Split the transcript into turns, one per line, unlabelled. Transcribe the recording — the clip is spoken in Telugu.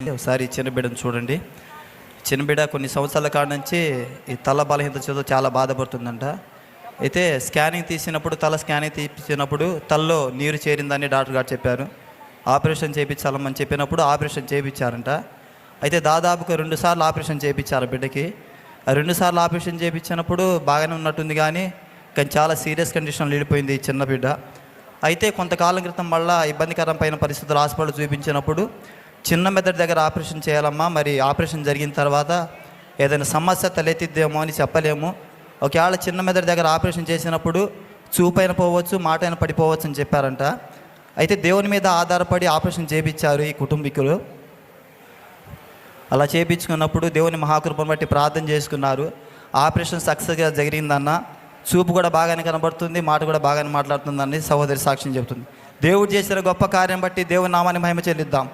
ఒకసారి చిన్న బిడ్డను చూడండి. చిన్న బిడ్డ కొన్ని సంవత్సరాల కాడ నుంచి ఈ తల బలహీనత చేత చాలా బాధపడుతుందంట. అయితే స్కానింగ్ తీసినప్పుడు తల స్కానింగ్ తీసినప్పుడు తలలో నీరు చేరిందని డాక్టర్ గారు చెప్పారు. ఆపరేషన్ చేయించాలమని చెప్పినప్పుడు ఆపరేషన్ చేయించారంట. అయితే దాదాపుగా రెండు సార్లు ఆపరేషన్ చేయించారు బిడ్డకి. రెండు సార్లు ఆపరేషన్ చేయించినప్పుడు బాగానే ఉన్నట్టుంది కానీ కానీ చాలా సీరియస్ కండిషన్లో వెళ్ళిపోయింది ఈ చిన్న బిడ్డ. అయితే కొంతకాలం క్రితం మళ్ళా ఇబ్బందికరమైన పరిస్థితులు హాస్పిటల్ చూపించినప్పుడు చిన్న మెదడు దగ్గర ఆపరేషన్ చేయాలమ్మా. మరి ఆపరేషన్ జరిగిన తర్వాత ఏదైనా సమస్య తలెత్తిద్దేమో అని చెప్పలేము. ఒకవేళ చిన్న మెదడు దగ్గర ఆపరేషన్ చేసినప్పుడు చూపైన పోవచ్చు మాట అయిన పడిపోవచ్చు అని చెప్పారంట. అయితే దేవుని మీద ఆధారపడి ఆపరేషన్ చేయించారు ఈ కుటుంబీకులు. అలా చేయించుకున్నప్పుడు దేవుని మహాకృపను బట్టి ప్రార్థన చేసుకున్నారు. ఆపరేషన్ సక్సెస్గా జరిగిందన్న చూపు కూడా బాగానే కనబడుతుంది మాట కూడా బాగానే మాట్లాడుతుందని సహోదరి సాక్ష్యం చెబుతుంది. దేవుడు చేసిన గొప్ప కార్యం బట్టి దేవుని నామాన్ని మహిమ చెల్లిద్దాం.